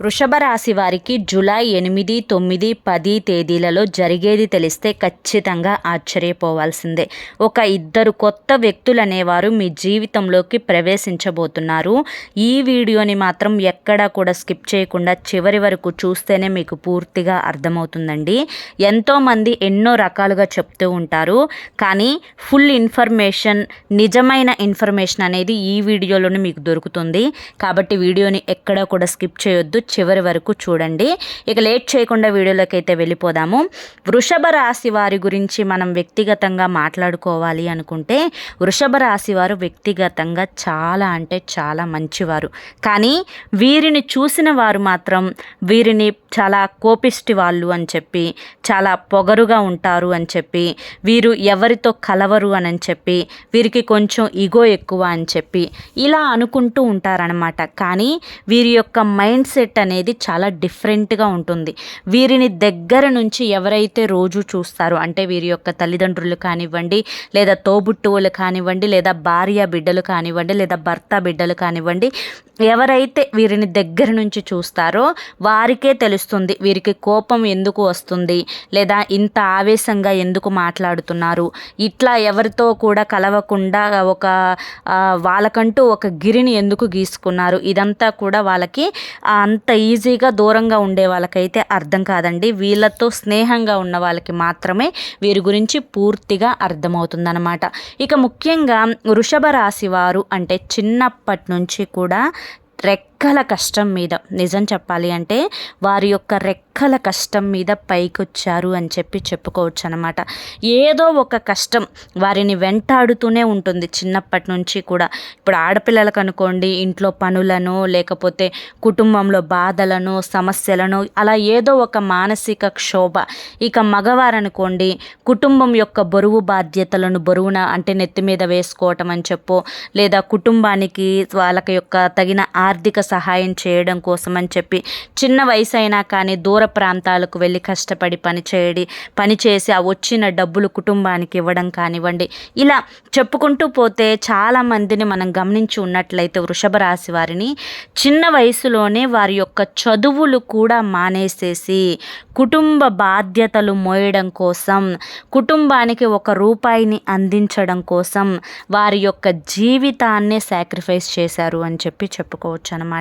వృషభ రాశి వారికి జూలై ఎనిమిది తొమ్మిది పది తేదీలలో జరిగేది తెలిస్తే ఖచ్చితంగా ఆశ్చర్యపోవాల్సిందే. ఒక ఇద్దరు కొత్త వ్యక్తులు అనేవారు మీ జీవితంలోకి ప్రవేశించబోతున్నారు. ఈ వీడియోని మాత్రం ఎక్కడా కూడా స్కిప్ చేయకుండా చివరి వరకు చూస్తేనే మీకు పూర్తిగా అర్థమవుతుందండి. ఎంతోమంది ఎన్నో రకాలుగా చెప్తూ ఉంటారు. కానీ ఫుల్ ఇన్ఫర్మేషన్ నిజమైన ఇన్ఫర్మేషన్ అనేది ఈ వీడియోలోనే మీకు దొరుకుతుంది. కాబట్టి వీడియోని ఎక్కడా కూడా స్కిప్ చేయొద్దు. చివరి వరకు చూడండి. ఇక లేట్ చేయకుండా వీడియోలోకి అయితే వెళ్ళిపోదాము. వృషభ రాశి వారి గురించి మనం వ్యక్తిగతంగా మాట్లాడుకోవాలి అనుకుంటే వృషభ రాశి వారు వ్యక్తిగతంగా చాలా అంటే చాలా మంచివారు. కానీ వీరిని చూసిన వారు మాత్రం వీరిని చాలా కోపిష్టి వాళ్ళు అని చెప్పి చాలా పొగరుగా ఉంటారు అని చెప్పి వీరు ఎవరితో కలవరు అని చెప్పి వీరికి కొంచెం ఇగో ఎక్కువ అని చెప్పి ఇలా అనుకుంటూ ఉంటారనమాట కానీ వీరి యొక్క మైండ్ సెట్ అనేది చాలా డిఫరెంట్గా ఉంటుంది. వీరిని దగ్గర నుంచి ఎవరైతే రోజు చూస్తారో అంటే వీరి యొక్క తల్లిదండ్రులు కానివ్వండి లేదా తోబుట్టువులు కానివ్వండి లేదా భార్య బిడ్డలు కానివ్వండి లేదా భర్త బిడ్డలు కానివ్వండి ఎవరైతే వీరిని దగ్గర నుంచి చూస్తారో వారికే తెలుస్తుంది వీరికి కోపం ఎందుకు వస్తుంది లేదా ఇంత ఆవేశంగా ఎందుకు మాట్లాడుతున్నారు. ఇట్లా ఎవరితో కూడా కలవకుండా ఒక వాళ్ళకంటూ ఒక గిరిని ఎందుకు గీసుకున్నారు? ఇదంతా కూడా వాళ్ళకి అంత అంత ఈజీగా దూరంగా ఉండే వాళ్ళకైతే అర్థం కాదండి. వీళ్ళతో స్నేహంగా ఉన్న వాళ్ళకి మాత్రమే వీరి గురించి పూర్తిగా అర్థమవుతుందన్నమాట. ఇక ముఖ్యంగా వృషభ రాశి వారు అంటే చిన్నప్పటి నుంచి కూడా రెక్కల కష్టం మీద. నిజం చెప్పాలి అంటే వారి యొక్క రెక్కల కష్టం మీద పైకొచ్చారు అని చెప్పి చెప్పుకోవచ్చు అనమాట ఏదో ఒక కష్టం వారిని వెంటాడుతూనే ఉంటుంది చిన్నప్పటి నుంచి కూడా. ఇప్పుడు ఆడపిల్లలకు అనుకోండి ఇంట్లో పనులను లేకపోతే కుటుంబంలో బాధలను సమస్యలను అలా ఏదో ఒక మానసిక క్షోభ. ఇక మగవారు అనుకోండి కుటుంబం యొక్క బరువు బాధ్యతలను బరువున అంటే నెత్తి మీద వేసుకోవటం అని చెప్పో లేదా కుటుంబానికి వాళ్ళకి యొక్క తగిన ఆర్థిక సహాయం చేయడం కోసం అని చెప్పి చిన్న వయసు అయినా కానీ దూర ప్రాంతాలకు వెళ్ళి కష్టపడి పని చేయడి పని చేసి ఆ వచ్చిన డబ్బులు కుటుంబానికి ఇవ్వడం కానివ్వండి. ఇలా చెప్పుకుంటూ పోతే చాలామందిని మనం గమనించి ఉన్నట్లయితే వృషభ రాశి వారిని చిన్న వయసులోనే వారి యొక్క చదువులు కూడా మానేసేసి కుటుంబ బాధ్యతలు మోయడం కోసం కుటుంబానికి ఒక రూపాయిని అందించడం కోసం వారి యొక్క జీవితాన్నే సాక్రిఫైస్ చేశారు అని చెప్పి చెప్పుకోవచ్చు అనమాట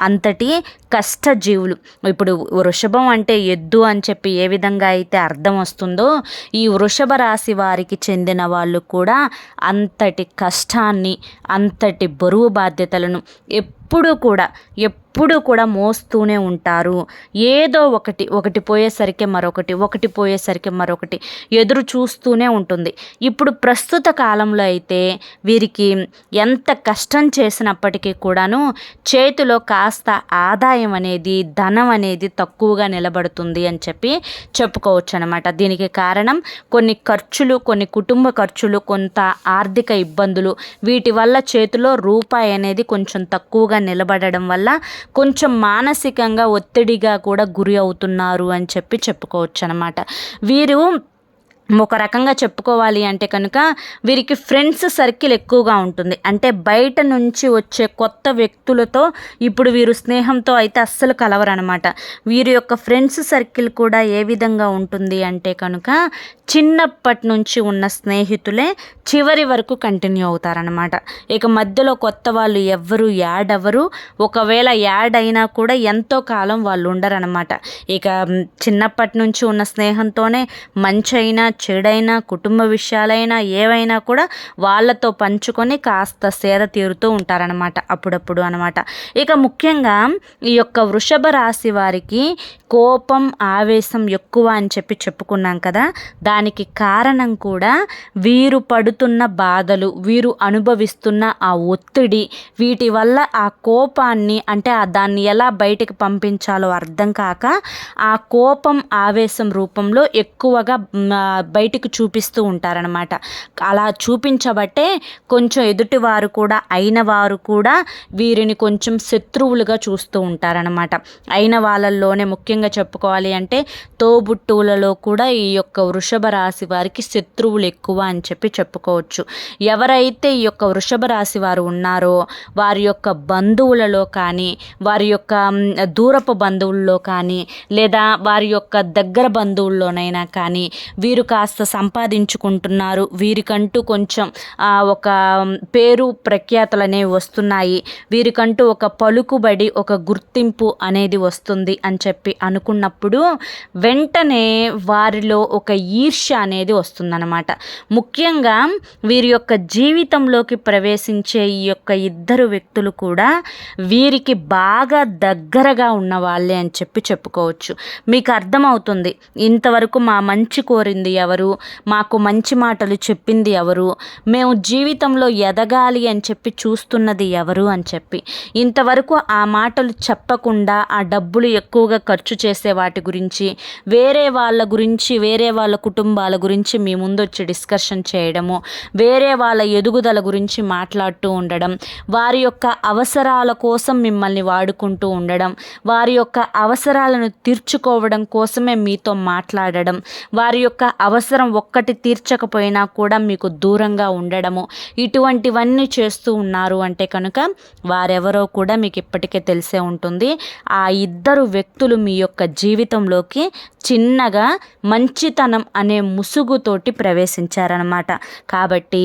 అంతటి కష్టజీవులు. ఇప్పుడు వృషభం అంటే ఎద్దు అని చెప్పి ఏ విధంగా అయితే అర్థం వస్తుందో ఈ వృషభ రాశి వారికి చెందిన వాళ్ళు కూడా అంతటి కష్టాన్ని అంతటి బరువు బాధ్యతలను ఎప్పుడూ కూడా ఎప్పుడూ కూడా మోస్తూనే ఉంటారు. ఏదో ఒకటి ఒకటి పోయేసరికి మరొకటి ఒకటి పోయేసరికి మరొకటి ఎదురు చూస్తూనే ఉంటుంది. ఇప్పుడు ప్రస్తుత కాలంలో అయితే వీరికి ఎంత కష్టం చేసినప్పటికీ కూడాను చేతిలో కాస్త ఆదాయం అనేది ధనం అనేది తక్కువగా నిలబడుతుంది అని చెప్పి చెప్పుకోవచ్చు అనమాట దీనికి కారణం కొన్ని ఖర్చులు కొన్ని కుటుంబ ఖర్చులు కొంత ఆర్థిక ఇబ్బందులు వీటి వల్ల చేతిలో రూపాయి అనేది కొంచెం తక్కువగా నిలబడడం వల్ల కొంచెం మానసికంగా ఒత్తిడిగా కూడా గురి అవుతున్నారు అని చెప్పి చెప్పుకోవచ్చు అనమాట వీరు ఒక రకంగా చెప్పుకోవాలి అంటే కనుక వీరికి ఫ్రెండ్స్ సర్కిల్ ఎక్కువగా ఉంటుంది. అంటే బయట నుంచి వచ్చే కొత్త వ్యక్తులతో ఇప్పుడు వీరు స్నేహంతో అయితే అస్సలు కలవరనమాట. వీరి యొక్క ఫ్రెండ్స్ సర్కిల్ కూడా ఏ విధంగా ఉంటుంది అంటే కనుక చిన్నప్పటి నుంచి ఉన్న స్నేహితులే చివరి వరకు కంటిన్యూ అవుతారనమాట. ఇక మధ్యలో కొత్త వాళ్ళు ఎవ్వరు యాడ్ అవ్వరు. ఒకవేళ యాడ్ అయినా కూడా ఎంతో కాలం వాళ్ళు ఉండరనమాట. ఇక చిన్నప్పటి నుంచి ఉన్న స్నేహంతోనే మంచి అయినా చెడైనా కుటుంబ విషయాలైనా ఏవైనా కూడా వాళ్ళతో పంచుకొని కాస్త సేద తీరుతూ ఉంటారనమాట అప్పుడప్పుడు అనమాట ఇక ముఖ్యంగా ఈ యొక్క వృషభ రాశి వారికి కోపం ఆవేశం ఎక్కువ అని చెప్పి చెప్పుకున్నాం కదా దానికి కారణం కూడా వీరు పడుతున్న బాధలు వీరు అనుభవిస్తున్న ఆ ఒత్తిడి వీటి వల్ల ఆ కోపాన్ని అంటే దాన్ని ఎలా బయటికి పంపించాలో అర్థం కాక ఆ కోపం ఆవేశం రూపంలో ఎక్కువగా బయటికి చూపిస్తూ ఉంటారనమాట అలా చూపించబట్టే కొంచెం ఎదుటివారు కూడా అయిన వారు కూడా వీరిని కొంచెం శత్రువులుగా చూస్తూ ఉంటారనమాట అయిన వాళ్ళల్లోనే ముఖ్యంగా ముఖ్యంగా చెప్పుకోవాలి అంటే తోబుట్టువులలో కూడా ఈ యొక్క వృషభ రాశి వారికి శత్రువులు ఎక్కువ అని చెప్పి చెప్పుకోవచ్చు. ఎవరైతే ఈ యొక్క వృషభ రాశి వారు ఉన్నారో వారి యొక్క బంధువులలో కానీ వారి యొక్క దూరపు బంధువుల్లో కానీ లేదా వారి యొక్క దగ్గర బంధువుల్లోనైనా కానీ వీరు కాస్త సంపాదించుకుంటున్నారు. వీరికంటూ కొంచెం ఒక పేరు ప్రఖ్యాతలు అనేవి వస్తున్నాయి. వీరికంటూ ఒక పలుకుబడి ఒక గుర్తింపు అనేది వస్తుంది అని చెప్పి అనుకున్నప్పుడు వెంటనే వారిలో ఒక ఈర్ష్య అనేది వస్తుందన్నమాట. ముఖ్యంగా వీరి యొక్క జీవితంలోకి ప్రవేశించే ఈ యొక్క ఇద్దరు వ్యక్తులు కూడా వీరికి బాగా దగ్గరగా ఉన్న వాళ్ళే అని చెప్పి చెప్పుకోవచ్చు. మీకు అర్థమవుతుంది ఇంతవరకు మా మంచి కోరింది ఎవరు? మాకు మంచి మాటలు చెప్పింది ఎవరు? మేము జీవితంలో ఎదగాలి అని చెప్పి చూస్తున్నది ఎవరు అని చెప్పి. ఇంతవరకు ఆ మాటలు చెప్పకుండా ఆ డబ్బులు ఎక్కువగా ఖర్చు చేసే వాటి గురించి వేరే వాళ్ళ గురించి వేరే వాళ్ళ కుటుంబాల గురించి మీ ముందు వచ్చి డిస్కషన్ చేయడము వేరే వాళ్ళ ఎదుగుదల గురించి మాట్లాడుతూ ఉండడం వారి యొక్క అవసరాల కోసం మిమ్మల్ని వాడుకుంటూ ఉండడం వారి యొక్క అవసరాలను తీర్చుకోవడం కోసమే మీతో మాట్లాడడం వారి యొక్క అవసరం ఒక్కటి తీర్చకపోయినా కూడా మీకు దూరంగా ఉండడము ఇటువంటివన్నీ చేస్తూ ఉన్నారు అంటే కనుక వారెవరో కూడా మీకు ఇప్పటికే తెలిసే ఉంటుంది. ఆ ఇద్దరు వ్యక్తులు మీ యొక్క జీవితంలోకి చిన్నగా మంచితనం అనే ముసుగుతోటి ప్రవేశించారనమాట కాబట్టి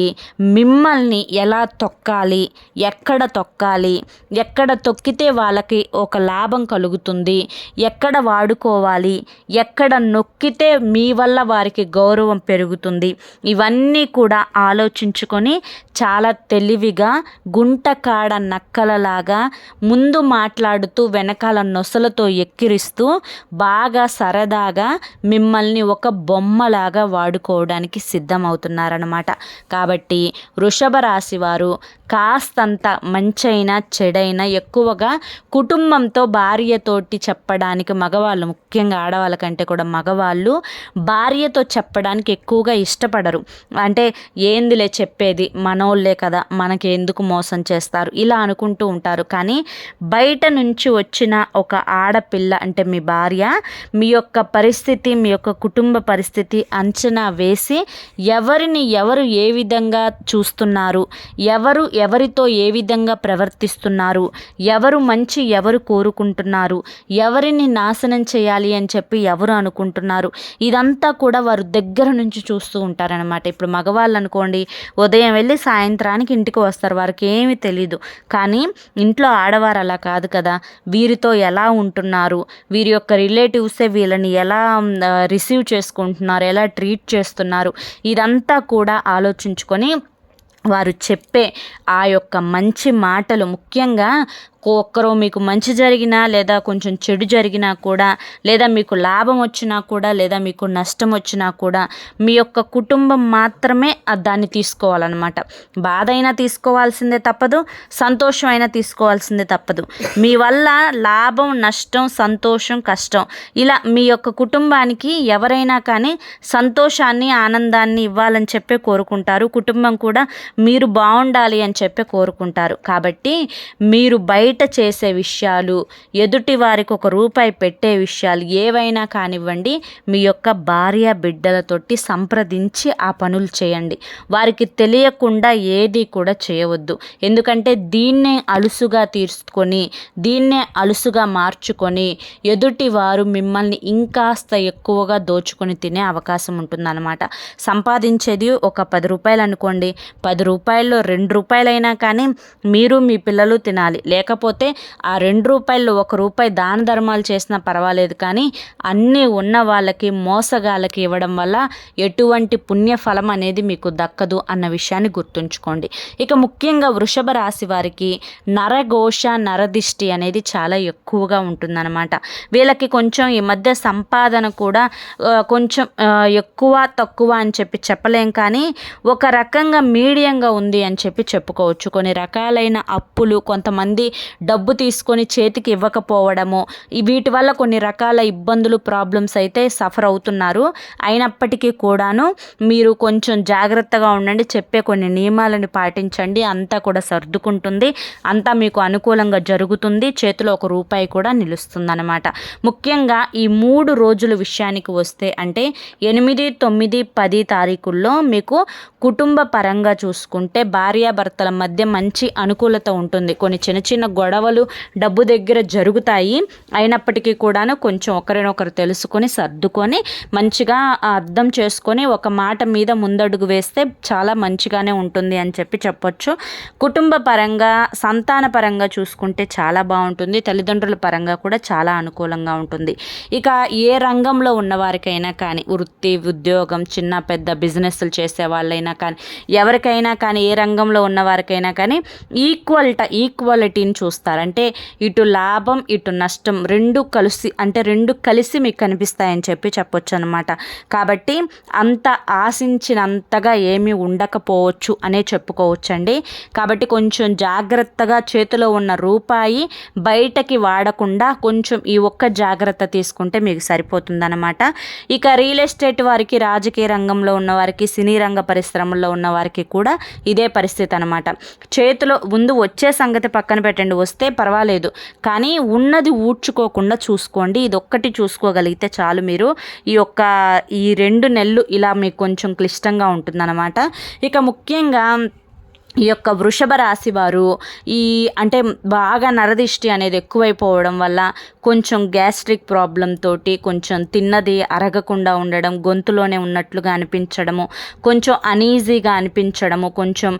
మిమ్మల్ని ఎలా తొక్కాలి ఎక్కడ తొక్కాలి ఎక్కడ తొక్కితే వాళ్ళకి ఒక లాభం కలుగుతుంది ఎక్కడ వాడుకోవాలి ఎక్కడ నొక్కితే మీ వల్ల వారికి గౌరవం పెరుగుతుంది ఇవన్నీ కూడా ఆలోచించుకొని చాలా తెలివిగా గుంటకాడ నక్కలలాగా ముందు మాట్లాడుతూ వెనకాల నొసలతో ఎక్కిరిస్తూ బాగా సరదాగా మిమ్మల్ని ఒక బొమ్మలాగా వాడుకోవడానికి సిద్ధమవుతున్నారనమాట కాబట్టి వృషభ రాశి వారు కాస్తంత మంచైనా చెడైనా ఎక్కువగా కుటుంబంతో భార్యతోటి చెప్పడానికి మగవాళ్ళు ముఖ్యంగా ఆడవాళ్ళ కంటే కూడా మగవాళ్ళు భార్యతో చెప్పడానికి ఎక్కువగా ఇష్టపడరు. అంటే ఏందిలే చెప్పేది? మనోళ్ళే కదా మనకి ఎందుకు మోసం చేస్తారు? ఇలా అనుకుంటూ ఉంటారు. కానీ బయట నుంచి వచ్చిన ఒక ఆడపిల్ల అంటే మీ భార్య మీ యొక్క పరిస్థితి మీ యొక్క కుటుంబ పరిస్థితి అంచనా వేసి ఎవరిని ఎవరు ఏ విధంగా చూస్తున్నారు? ఎవరు ఎవరితో ఏ విధంగా ప్రవర్తిస్తున్నారు? ఎవరు మంచి ఎవరు కోరుకుంటున్నారు? ఎవరిని నాశనం చేయాలి అని చెప్పి ఎవరు అనుకుంటున్నారు? ఇదంతా కూడా వారు దగ్గర నుంచి చూస్తూ ఉంటారనమాట ఇప్పుడు మగవాళ్ళు అనుకోండి ఉదయం వెళ్ళి సాయంత్రానికి ఇంటికి వస్తారు. వారికి ఏమి తెలీదు. కానీ ఇంట్లో ఆడవారు అలా కాదు కదా. వీరితో ఎలా ఉంటున్నారు? వీరి యొక్క రిలేటివ్సే వీళ్ళని ఎలా రిసీవ్ చేసుకుంటున్నారు? ఎలా ట్రీట్ చేస్తున్నారు? ఇదంతా కూడా ఆలోచించుకొని వారు చెప్పే ఆ యొక్క మంచి మాటలు ముఖ్యంగా ఒక్కరో మీకు మంచి జరిగినా లేదా కొంచెం చెడు జరిగినా కూడా లేదా మీకు లాభం వచ్చినా కూడా లేదా మీకు నష్టం వచ్చినా కూడా మీ యొక్క కుటుంబం మాత్రమే దాన్ని తీసుకోవాలన్నమాట. బాధ అయినా తీసుకోవాల్సిందే తప్పదు సంతోషం అయినా తీసుకోవాల్సిందే తప్పదు. మీ వల్ల లాభం నష్టం సంతోషం కష్టం ఇలా మీ యొక్క కుటుంబానికి ఎవరైనా కానీ సంతోషాన్ని ఆనందాన్ని ఇవ్వాలని చెప్పే కోరుకుంటారు. కుటుంబం కూడా మీరు బాగుండాలి అని చెప్పి కోరుకుంటారు. కాబట్టి మీరు బయట బయట చేసే విషయాలు ఎదుటి వారికి ఒక రూపాయి పెట్టే విషయాలు ఏవైనా కానివ్వండి మీ యొక్క భార్య బిడ్డలతోటి సంప్రదించి ఆ పనులు చేయండి. వారికి తెలియకుండా ఏది కూడా చేయవద్దు. ఎందుకంటే దీన్నే అలుసుగా తీర్చుకొని దీన్నే అలుసుగా మార్చుకొని ఎదుటి వారు మిమ్మల్ని ఇంకాస్త ఎక్కువగా దోచుకొని తినే అవకాశం ఉంటుందన్నమాట. సంపాదించేది ఒక పది రూపాయలు అనుకోండి. పది రూపాయల్లో రెండు రూపాయలైనా కానీ మీరు మీ పిల్లలు తినాలి. లేకపోతే లేకపోతే ఆ రెండు రూపాయలు ఒక రూపాయి దాన ధర్మాలు చేసినా పర్వాలేదు కానీ అన్నీ ఉన్న వాళ్ళకి మోసగాళ్ళకి ఇవ్వడం వల్ల ఎటువంటి పుణ్యఫలం అనేది మీకు దక్కదు అన్న విషయాన్ని గుర్తుంచుకోండి. ఇక ముఖ్యంగా వృషభ రాశి వారికి నరఘోష నరదిష్టి అనేది చాలా ఎక్కువగా ఉంటుందన్నమాట. వీళ్ళకి కొంచెం ఈ మధ్య సంపాదన కూడా కొంచెం ఎక్కువ తక్కువ అని చెప్పి చెప్పలేం కానీ ఒక రకంగా మీడియంగా ఉంది అని చెప్పి చెప్పుకోవచ్చు. కొన్ని రకాలైన అప్పులు కొంతమంది డబ్బు తీసుకొని చేతికి ఇవ్వకపోవడము. వీటి వల్ల కొన్ని రకాల ఇబ్బందులు ప్రాబ్లమ్స్ అయితే సఫర్ అవుతున్నారు. అయినప్పటికీ కూడాను మీరు కొంచెం జాగ్రత్తగా ఉండండి. చెప్పే కొన్ని నియమాలను పాటించండి. అంతా కూడా సర్దుకుంటుంది. అంతా మీకు అనుకూలంగా జరుగుతుంది. చేతిలో ఒక రూపాయి కూడా నిలుస్తుందన్నమాట. ముఖ్యంగా ఈ మూడు రోజుల విషయానికి వస్తే అంటే ఎనిమిది తొమ్మిది పది తారీఖుల్లో మీకు కుటుంబ పరంగా చూసుకుంటే భార్యాభర్తల మధ్య మంచి అనుకూలత ఉంటుంది. కొన్ని చిన్న చిన్న గొడవలు డబ్బు దగ్గర జరుగుతాయి. అయినప్పటికీ కూడాను కొంచెం ఒకరినొకరు తెలుసుకొని సర్దుకొని మంచిగా అర్థం చేసుకొని ఒక మాట మీద ముందడుగు వేస్తే చాలా మంచిగానే ఉంటుంది అని చెప్పి చెప్పొచ్చు. కుటుంబ పరంగా సంతాన పరంగా చూసుకుంటే చాలా బాగుంటుంది. తల్లిదండ్రుల పరంగా కూడా చాలా అనుకూలంగా ఉంటుంది. ఇక ఏ రంగంలో ఉన్నవారికైనా కానీ వృత్తి ఉద్యోగం చిన్న పెద్ద బిజినెస్లు చేసే వాళ్ళైనా కానీ ఎవరికైనా కానీ ఏ రంగంలో ఉన్నవారికైనా కానీ ఈక్వల్ట ఈక్వాలిటీని చూ చూస్తారంటే ఇటు లాభం ఇటు నష్టం రెండు కలిసి అంటే రెండు కలిసి మీకు కనిపిస్తాయని చెప్పి చెప్పొచ్చు అనమాట కాబట్టి అంత ఆశించినంతగా ఏమీ ఉండకపోవచ్చు అనే చెప్పుకోవచ్చండి. కాబట్టి కొంచెం జాగ్రత్తగా చేతిలో ఉన్న రూపాయి బయటకి వాడకుండా కొంచెం ఈ ఒక్క జాగ్రత్త తీసుకుంటే మీకు సరిపోతుందన్నమాట. ఇక రియల్ ఎస్టేట్ వారికి రాజకీయ రంగంలో ఉన్న వారికి సినీ రంగ పరిశ్రమల్లో ఉన్న వారికి కూడా ఇదే పరిస్థితి అనమాట చేతిలో ముందు వచ్చే సంగతి పక్కన పెట్టండి. వస్తే పర్వాలేదు. కానీ ఉన్నది ఊడ్చుకోకుండా చూసుకోండి. ఇది ఒక్కటి చూసుకోగలిగితే చాలు మీరు. ఈ యొక్క ఈ రెండు నెలలు ఇలా మీకు కొంచెం క్లిష్టంగా ఉంటుందన్నమాట. ఇక ముఖ్యంగా ఈ యొక్క వృషభ రాశి వారు ఈ అంటే బాగా నరదిష్టి అనేది ఎక్కువైపోవడం వల్ల కొంచెం గ్యాస్ట్రిక్ ప్రాబ్లం తోటి కొంచెం తిన్నది అరగకుండా ఉండడం గొంతులోనే ఉన్నట్లుగా అనిపించడము కొంచెం అనీజీగా అనిపించడము కొంచెం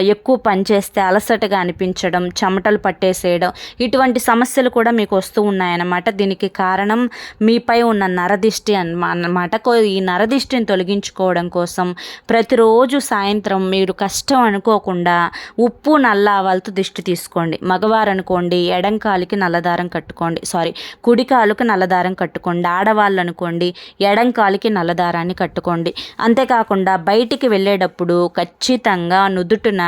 ఎక్కువ పనిచేస్తే అలసటగా అనిపించడం చెమటలు పట్టేసేయడం ఇటువంటి సమస్యలు కూడా మీకు వస్తూ ఉన్నాయన్నమాట. దీనికి కారణం మీపై ఉన్న నరదిష్టి అన్నమాట. ఈ నరదిష్టిని తొలగించుకోవడం కోసం ప్రతిరోజు సాయంత్రం మీరు కష్టం అనుకోకుండా కాకుండా ఉప్పు నల్ల ఆవాలతో దిష్టి తీసుకోండి. మగవారు అనుకోండి ఎడంకాలికి నల్లదారం కట్టుకోండి. సారీ కుడికాలుకి నల్లదారం కట్టుకోండి. ఆడవాళ్ళు అనుకోండి ఎడంకాలికి నల్లదారాన్ని కట్టుకోండి. అంతేకాకుండా బయటికి వెళ్ళేటప్పుడు ఖచ్చితంగా నుదుటిన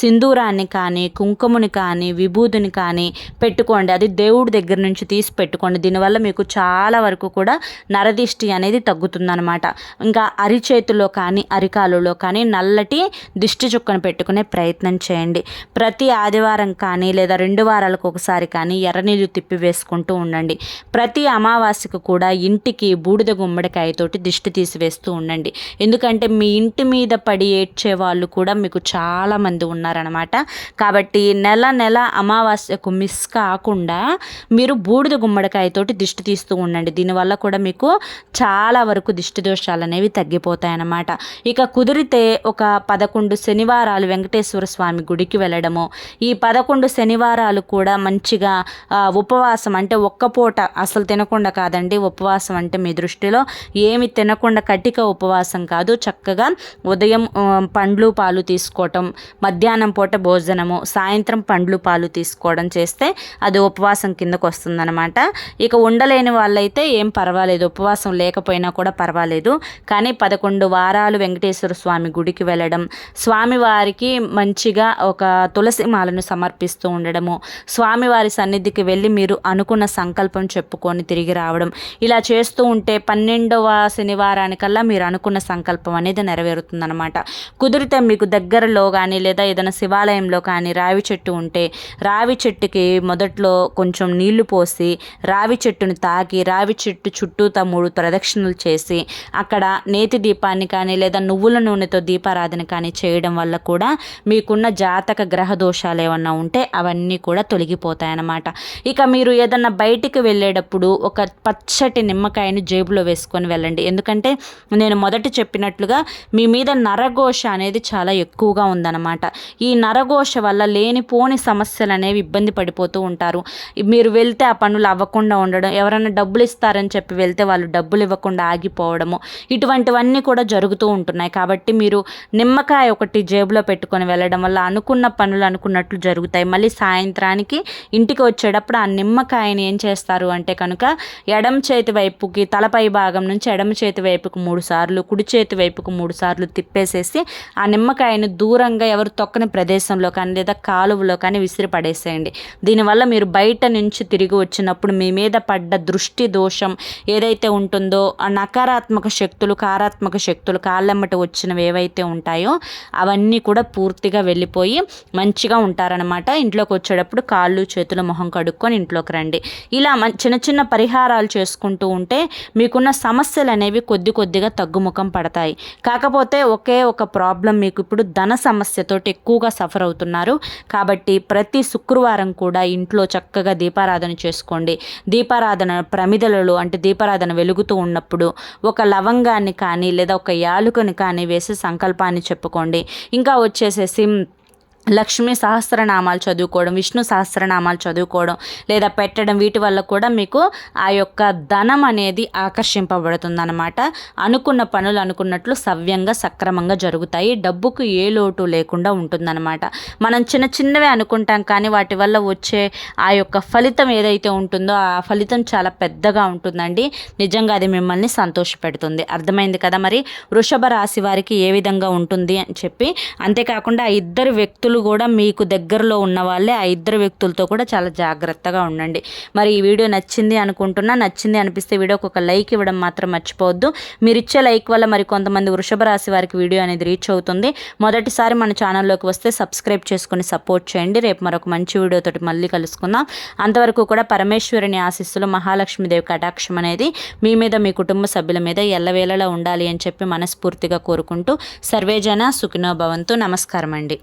సింధూరాన్ని కానీ కుంకుమని కానీ విభూతిని కానీ పెట్టుకోండి. అది దేవుడి దగ్గర నుంచి తీసి పెట్టుకోండి. దీనివల్ల మీకు చాలా వరకు కూడా నరదిష్టి అనేది తగ్గుతుందనమాట ఇంకా అరిచేతిలో కానీ అరికాలులో కానీ నల్లటి దిష్టి చుక్కను పెట్టుకునే ప్రయత్నం చేయండి. ప్రతి ఆదివారం కానీ లేదా రెండు వారాలకు ఒకసారి కానీ ఎర్రనీళ్ళు తిప్పి వేసుకుంటూ ఉండండి. ప్రతి అమావాస్యకు కూడా ఇంటికి బూడిద గుమ్మడికాయతోటి దిష్టి తీసివేస్తూ ఉండండి. ఎందుకంటే మీ ఇంటి మీద పడి ఏడ్చే వాళ్ళు కూడా మీకు చాలామంది ఉన్నారనమాట కాబట్టి నెల నెల అమావాస్యకు మిస్ కాకుండా మీరు బూడిద గుమ్మడికాయతోటి దిష్టి తీస్తూ ఉండండి. దీనివల్ల కూడా మీకు చాలా వరకు దిష్టి దోషాలు అనేవి తగ్గిపోతాయన్నమాట. ఇక కుదిరితే ఒక పదకొండు శనివారాలు వెంకట వెంకటేశ్వర స్వామి గుడికి వెళ్ళడము. ఈ పదకొండు శనివారాలు కూడా మంచిగా ఉపవాసం అంటే ఒక్క పూట అసలు తినకుండా కాదండి. ఉపవాసం అంటే మీ దృష్టిలో ఏమి తినకుండా కటిక ఉపవాసం కాదు. చక్కగా ఉదయం పండ్లు పాలు తీసుకోవటం మధ్యాహ్నం పూట భోజనము సాయంత్రం పండ్లు పాలు తీసుకోవడం చేస్తే అది ఉపవాసం కిందకు వస్తుందన్నమాట. ఇక ఉండలేని వాళ్ళైతే ఏం పర్వాలేదు. ఉపవాసం లేకపోయినా కూడా పర్వాలేదు. కానీ పదకొండు వారాలు వెంకటేశ్వర స్వామి గుడికి వెళ్ళడం స్వామివారికి మంచిగా ఒక తులసి మాలను సమర్పిస్తూ ఉండడము. స్వామివారి సన్నిధికి వెళ్ళి మీరు అనుకున్న సంకల్పం చెప్పుకొని తిరిగి రావడం. ఇలా చేస్తూ ఉంటే పన్నెండవ శనివారానికల్లా మీరు అనుకున్న సంకల్పం అనేది నెరవేరుతుందనమాట కుదిరితే మీకు దగ్గరలో కానీ లేదా ఏదైనా శివాలయంలో కానీ రావి చెట్టు ఉంటే రావి చెట్టుకి మొదట్లో కొంచెం నీళ్ళు పోసి రావి చెట్టుని తాకి రావి చెట్టు చుట్టూ మూడు ప్రదక్షిణలు చేసి అక్కడ నేతి దీపాన్ని కానీ లేదా నువ్వుల నూనెతో దీపారాధన కానీ చేయడం వల్ల కూడా మీకున్న జాతక గ్రహ దోషాలు ఏమన్నా ఉంటే అవన్నీ కూడా తొలగిపోతాయన్నమాట. ఇక మీరు ఏదన్నా బయటికి వెళ్ళేటప్పుడు ఒక పచ్చటి నిమ్మకాయని జేబులో వేసుకొని వెళ్ళండి. ఎందుకంటే నేను మొదట చెప్పినట్లుగా మీ మీద నరఘోష అనేది చాలా ఎక్కువగా ఉందన్నమాట. ఈ నరఘోష వల్ల లేనిపోని సమస్యలు అనేవి ఇబ్బంది పడిపోతూ ఉంటారు. మీరు వెళ్తే ఆ పనులు అవ్వకుండా ఉండడం ఎవరైనా డబ్బులు ఇస్తారని చెప్పి వెళ్తే వాళ్ళు డబ్బులు ఇవ్వకుండా ఆగిపోవడము ఇటువంటివన్నీ కూడా జరుగుతూ ఉంటున్నాయి. కాబట్టి మీరు నిమ్మకాయ ఒకటి జేబులో పెట్టుకొని తీసుకొని వెళ్ళడం వల్ల అనుకున్న పనులు అనుకున్నట్లు జరుగుతాయి. మళ్ళీ సాయంత్రానికి ఇంటికి వచ్చేటప్పుడు ఆ నిమ్మకాయని ఏం చేస్తారు అంటే కనుక ఎడమ చేతి వైపుకి తలపై భాగం నుంచి ఎడమ చేతి వైపుకు మూడు సార్లు కుడి చేతి వైపుకు మూడు సార్లు తిప్పేసేసి ఆ నిమ్మకాయను దూరంగా ఎవరు తొక్కని ప్రదేశంలో కానీ లేదా కాలువలో కానీ విసిరి పడేసేయండి దీనివల్ల మీరు బయట నుంచి తిరిగి వచ్చినప్పుడు మీ మీద పడ్డ దృష్టి దోషం ఏదైతే ఉంటుందో ఆ నకారాత్మక శక్తులు కారాత్మక శక్తులు కాళ్ళెమ్మట వచ్చినవి ఏవైతే ఉంటాయో అవన్నీ కూడా పూర్తిగా వెళ్ళిపోయి మంచిగా ఉంటారనమాట ఇంట్లోకి వచ్చేటప్పుడు కాళ్ళు చేతులు మొహం కడుక్కొని ఇంట్లోకి రండి. ఇలా చిన్న చిన్న పరిహారాలు చేసుకుంటూ ఉంటే మీకున్న సమస్యలు అనేవి కొద్ది కొద్దిగా తగ్గుముఖం పడతాయి. కాకపోతే ఒకే ఒక ప్రాబ్లం మీకు ఇప్పుడు ధన సమస్యతో ఎక్కువగా సఫర్ అవుతున్నారు. కాబట్టి ప్రతి శుక్రవారం కూడా ఇంట్లో చక్కగా దీపారాధన చేసుకోండి. దీపారాధన ప్రమిదలలో అంటే దీపారాధన వెలుగుతూ ఉన్నప్పుడు ఒక లవంగాన్ని కానీ లేదా ఒక యాలుకని కానీ వేసి సంకల్పాన్ని చెప్పుకోండి. ఇంకా వచ్చేసి ese sim లక్ష్మీ సహస్రనామాలు చదువుకోవడం విష్ణు సహస్రనామాలు చదువుకోవడం లేదా పెట్టడం వీటి వల్ల కూడా మీకు ఆ యొక్క ధనం అనేది ఆకర్షింపబడుతుంది అనమాట అనుకున్న పనులు అనుకున్నట్లు సవ్యంగా సక్రమంగా జరుగుతాయి. డబ్బుకు ఏ లోటు లేకుండా ఉంటుందన్నమాట. మనం చిన్న చిన్నవే అనుకుంటాం కానీ వాటి వల్ల వచ్చే ఆ యొక్క ఫలితం ఏదైతే ఉంటుందో ఆ ఫలితం చాలా పెద్దగా ఉంటుందండి. నిజంగా అది మిమ్మల్ని సంతోషపెడుతుంది. అర్థమైంది కదా మరి? వృషభ రాశి వారికి ఏ విధంగా ఉంటుంది అని చెప్పి. అంతేకాకుండా ఆ ఇద్దరు వ్యక్తులు కూడా మీకు దగ్గరలో ఉన్న వాళ్ళే ఆ ఇద్దరు వ్యక్తులతో కూడా చాలా జాగ్రత్తగా ఉండండి. మరి ఈ వీడియో నచ్చింది అనుకుంటున్నా నచ్చింది అనిపిస్తే వీడియోకి ఒక లైక్ ఇవ్వడం మాత్రం మర్చిపోవద్దు. మీరు ఇచ్చే లైక్ వల్ల మరి కొంతమంది వృషభ రాశి వారికి వీడియో అనేది రీచ్ అవుతుంది. మొదటిసారి మన ఛానల్లోకి వస్తే సబ్స్క్రైబ్ చేసుకుని సపోర్ట్ చేయండి. రేపు మరొక మంచి వీడియోతో మళ్ళీ కలుసుకుందాం. అంతవరకు కూడా పరమేశ్వరుని ఆశిస్సులు మహాలక్ష్మీదేవి కటాక్షం అనేది మీ మీద మీ కుటుంబ సభ్యుల మీద ఎల్లవేళలా ఉండాలి అని చెప్పి మనస్ఫూర్తిగా కోరుకుంటూ సర్వేజన సుఖినో భవంతు. నమస్కారం అండి